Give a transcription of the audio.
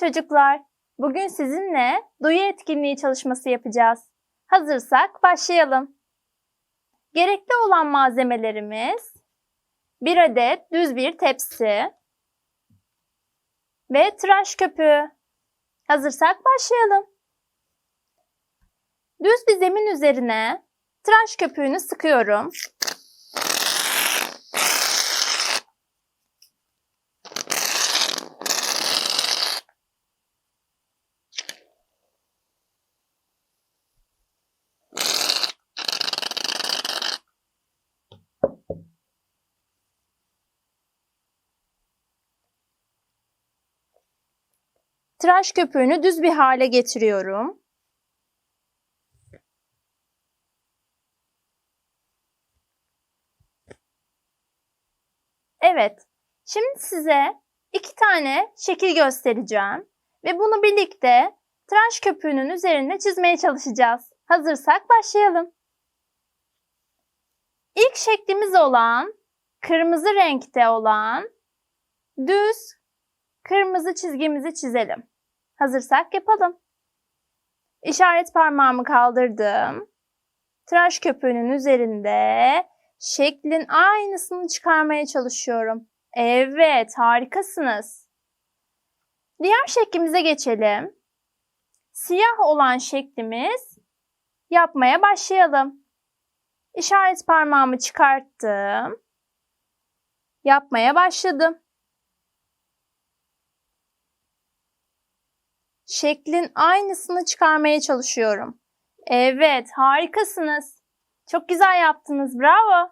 çocuklar. Bugün sizinle duyu etkinliği çalışması yapacağız. Hazırsak başlayalım. Gerekli olan malzemelerimiz bir adet düz bir tepsi ve tıraş köpüğü. Hazırsak başlayalım. Düz bir zemin üzerine tıraş köpüğünü sıkıyorum. Tıraş köpüğünü düz bir hale getiriyorum. Evet, şimdi size iki tane şekil göstereceğim ve bunu birlikte tıraş köpüğünün üzerinde çizmeye çalışacağız. Hazırsak başlayalım. İlk şeklimiz olan kırmızı renkte olan düz kırmızı çizgimizi çizelim. Hazırsak yapalım. İşaret parmağımı kaldırdım. Tıraş köpüğünün üzerinde şeklin aynısını çıkarmaya çalışıyorum. Evet, harikasınız. Diğer şeklimize geçelim. Siyah olan şeklimiz yapmaya başlayalım. İşaret parmağımı çıkarttım. Yapmaya başladım. Şeklin aynısını çıkarmaya çalışıyorum. Evet, harikasınız. Çok güzel yaptınız. Bravo.